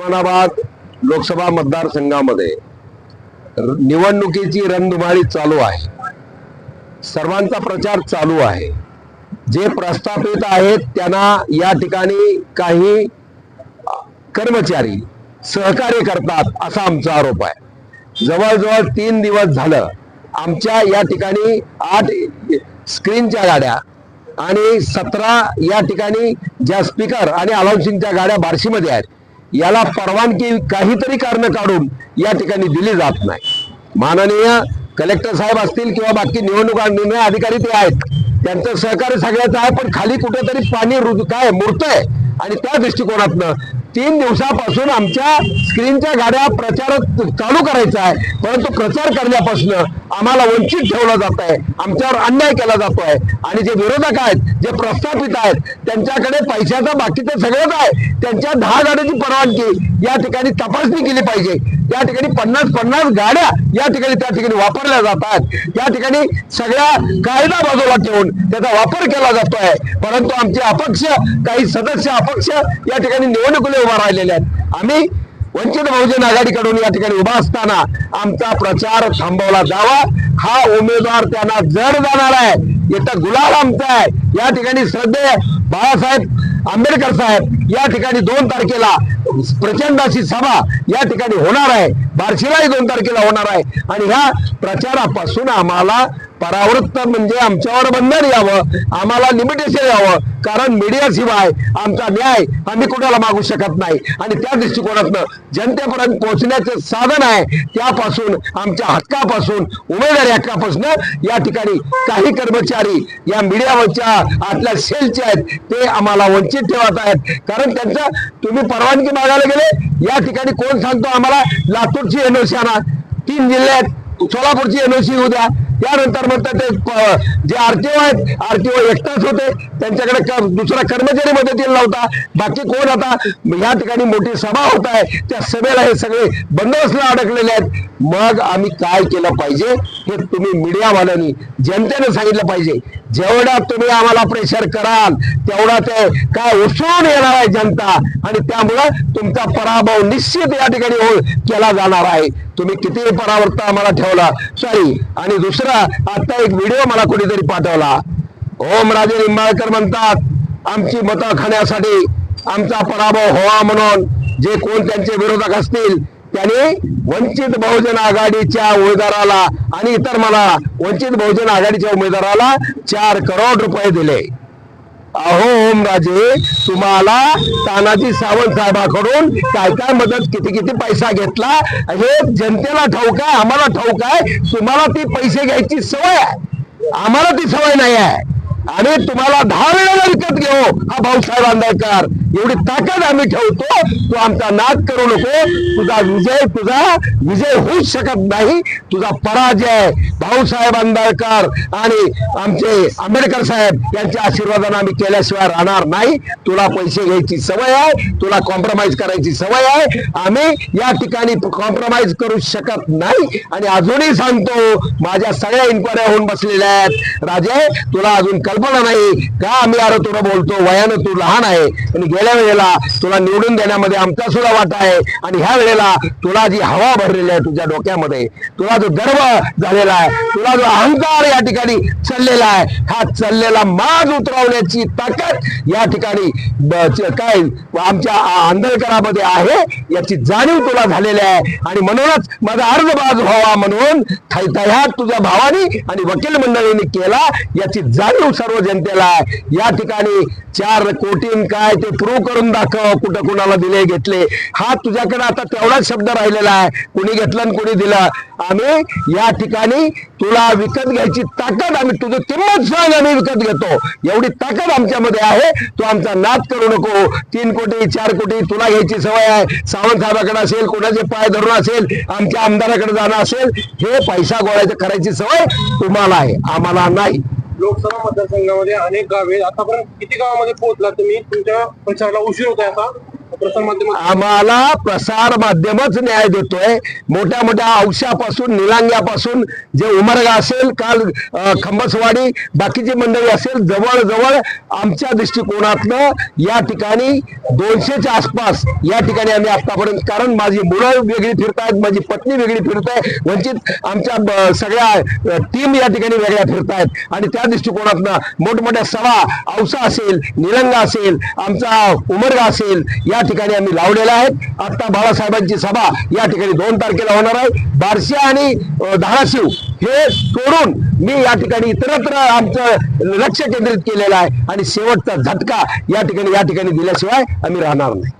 उस्मानाबाद लोकसभा मतदारसंघामध्ये निवडणुकीची रणधुमाळी चालू आहे. सर्वांचा प्रचार चालू आहे. जे प्रस्थापित आहेत त्यांना या ठिकाणी काही कर्मचारी सहकार्य करतात असा आमचा आरोप आहे. जवळजवळ तीन दिवस झालं आमच्या या ठिकाणी आठ स्क्रीनच्या गाड्या आणि सतरा या ठिकाणी ज्या स्पीकर आणि अलाउन्सिंगच्या गाड्या बार्शीमध्ये आहेत याला परवानगी काहीतरी कारण काढून या ठिकाणी दिली जात नाही. माननीय कलेक्टर साहेब असतील किंवा बाकी निवडणूक निर्णय अधिकारी ते आहेत त्यांचं सहकार्य सगळ्याचं आहे पण खाली कुठेतरी पाणी रुज काय मुरतंय आणि त्या दृष्टिकोनातनं तीन दिवसापासून आमच्या स्क्रीनच्या गाड्या प्रचार चालू करायचा आहे परंतु प्रचार करण्यापासून आम्हाला वंचित ठेवलं जात आहे. आमच्यावर अन्याय केला जातो आहे. आणि जे विरोधक आहेत जे प्रस्थापित आहेत त्यांच्याकडे पैशाचं बाकीचं सगळंच आहे. त्यांच्या दहा गाड्याची परवानगी या ठिकाणी तपासणी केली पाहिजे. या ठिकाणी पन्नास पन्नास गाड्या या ठिकाणी त्या ठिकाणी वापरल्या जातात. या ठिकाणी सगळ्या कायदा बाजूला ठेवून त्याचा वापर केला जातोय. परंतु आमचे अपक्ष काही सदस्य अपक्ष या ठिकाणी निवडणुकीला उभा राहिलेले आहेत. आम्ही वंचित बहुजन आघाडीकडून या ठिकाणी उभा असताना आमचा प्रचार थांबवला जावा. हा उमेदवार त्यांना जड जाणार आहे. येता गुलाल आमचा आहे. या ठिकाणी श्रद्धे बाळासाहेब आंबेडकर साहेब या ठिकाणी दोन तारखेला प्रचंड अशी सभा या ठिकाणी होणार आहे. बार्शीलाही दोन तारखेला होणार आहे. आणि ह्या प्रचारापासून आम्हाला परावृत्त म्हणजे आमच्यावर बंधन यावं आम्हाला लिमिटेशन यावं. कारण मीडिया शिवाय आमचा न्याय आम्ही कुणाला मागू शकत नाही. आणि त्या दृष्टिकोनातनं जनतेपर्यंत पोहोचण्याचं साधन आहे. त्यापासून आमच्या हक्कापासून उमेदवारी हक्कापासून या ठिकाणी काही कर्मचारी या मीडियावरच्या आतल्या सेलचे आहेत ते आम्हाला वंचित ठेवत आहेत. कारण त्यांचं तुम्ही परवानगी मागायला गेले या ठिकाणी कोण सांगतो आम्हाला लातूरची एनओसी आणा. तीन जिल्ह्यात सोलापूरची एनओसी उद्या त्यानंतर म्हणतात ते जे आरटीओ आहेत आरटीओ एकटाच होते. त्यांच्याकडे दुसरा कर्मचारी मदतीला नव्हता. बाकी कोण आता? या ठिकाणी मोठी सभा होत आहे. त्या सभेला हे सगळे बंदोबस्तला अडकलेले आहेत. मग आम्ही काय केलं पाहिजे हे तुम्ही मीडियावाल्यांनी जनतेने सांगितलं पाहिजे. जेवढा तुम्ही आम्हाला प्रेशर कराल तेवढा ते काय उसळून येणार आहे जनता. आणि त्यामुळं तुमचा पराभव निश्चित या ठिकाणी हो, केला जाणार आहे. तुम्ही किती परावर्त आम्हाला ठेवला सॉरी आणि दुसरा आता एक व्हिडिओ मला कुठेतरी पाठवला. ओमराजे निंबाळकर म्हणतात आमची मतं खाण्यासाठी आमचा पराभव व्हावा म्हणून जे कोण त्यांचे विरोधक असतील त्यांनी वंचित बहुजन आघाडीच्या उमेदवाराला आणि इतर मला वंचित बहुजन आघाडीच्या उमेदवाराला चार करोड रुपये दिले. अहो पाहिजे तुम्हाला तानाजी सावंत साहेबाकडून काय काय मदत किती किती पैसा घेतला? हे जनतेला ठाऊक आहे आम्हाला ठाऊक आहे. तुम्हाला ती पैसे घ्यायची सवय आहे. आम्हाला ती सवय नाही आहे. आणि तुम्हाला दहा वेळेला विकत घेऊ हा भाऊसाहेब आंबेडकर. एवढी ताकद आम्ही ठेवतो तू आमचा नाद करू नको तुझा विजय तुझा विजय होऊच शकत नाही तुझा पराजय भाऊसाहेब आंबेडकर आणि आमचे आंबेडकर साहेब यांच्या आशीर्वादानं आम्ही केल्याशिवाय राहणार नाही. तुला पैसे घ्यायची सवय आहे तुला कॉम्प्रोमाइज करायची सवय आहे. आम्ही या ठिकाणी कॉम्प्रोमाइज करू शकत नाही. आणि अजूनही सांगतो माझ्या सगळ्या इन्क्वायऱ्या होऊन बसलेल्या आहेत. राजे तुला अजून कल्पना नाही का? आम्ही अरे तुला बोलतो वयानं तू लहान आहे. आणि गेल्या वेळेला तुला निवडून देण्यामध्ये आमचा सुद्धा वाटा आहे. आणि ह्या वेळेला तुला जी हवा भरलेली आहे तुझ्या डोक्यामध्ये तुला जो गर्व झालेला आहे तुला जो अहंकार या ठिकाणी चाललेला आहे हा चाललेला माज उतरवण्याची ताकद या ठिकाणी काय आमच्या आ- आहे याची जाणीव तुला झालेली आहे. आणि म्हणूनच माझा अर्धबाज व्हावा म्हणून तयार तुझ्या भावानी आणि वकील मंडळीने केला याची जाणीव सर्व जनतेला आहे. या ठिकाणी चार कोटी काय ते प्रूव्ह करून दाखव कुठं कुणाला दिले घेतले. हा तुझ्याकडे आता तेवढाच शब्द राहिलेला आहे. कुणी घेतलं आणि कुणी दिलं. आम्ही या ठिकाणी तुला विकत घ्यायची ताकद आम्ही तुझं किंमत सांग आम्ही विकत घेतो. एवढी ताकद आमच्यामध्ये आहे. तू आमचा नाद करू नको. तीन कोटी चार कोटी तुला घ्यायची सवय आहे. सावंत साहेबाकडे असेल कोणाचे पाय धरून असेल आमच्या आमदाराकडे जाणं असेल हे पैसा गोळायचं करायची सवय तुम्हाला आहे. आम्हाला नाही. लोकसभा मतदारसंघामध्ये अनेक गावे आतापर्यंत किती गावामध्ये पोहोचला तुम्ही? तुमच्या प्रचाराला उशीर होत आहे आता? आम्हाला प्रसार माध्यमच न्याय देतोय. मोठ्या मोठ्या औषापासून निलांग्यापासून जे उमरगा असेल काल खंबसवाडी बाकीची मंडळी असेल जवळजवळ आमच्या दृष्टिकोनातनं या ठिकाणी दोनशेच्या आसपास या ठिकाणी आम्ही आतापर्यंत कारण माझी मुलं वेगळी फिरतायत माझी पत्नी वेगळी फिरताय वंचित आमच्या सगळ्या टीम या ठिकाणी वेगळ्या फिरतायत. आणि त्या दृष्टिकोनातनं मोठमोठ्या सभा औसा असेल निलंगा असेल आमचा उमरगा असेल या या ठिकाणी आम्ही लावलेल्या आहेत आता बाळासाहेबांची सभा या ठिकाणी दोन तारखेला होणार आहे. बारशी आणि धाराशिव हे सोडून मी या ठिकाणी इतरत्र आमचं लक्ष केंद्रित केलेलं आहे. आणि शेवटचा झटका या ठिकाणी या ठिकाणी दिल्याशिवाय आम्ही राहणार नाही.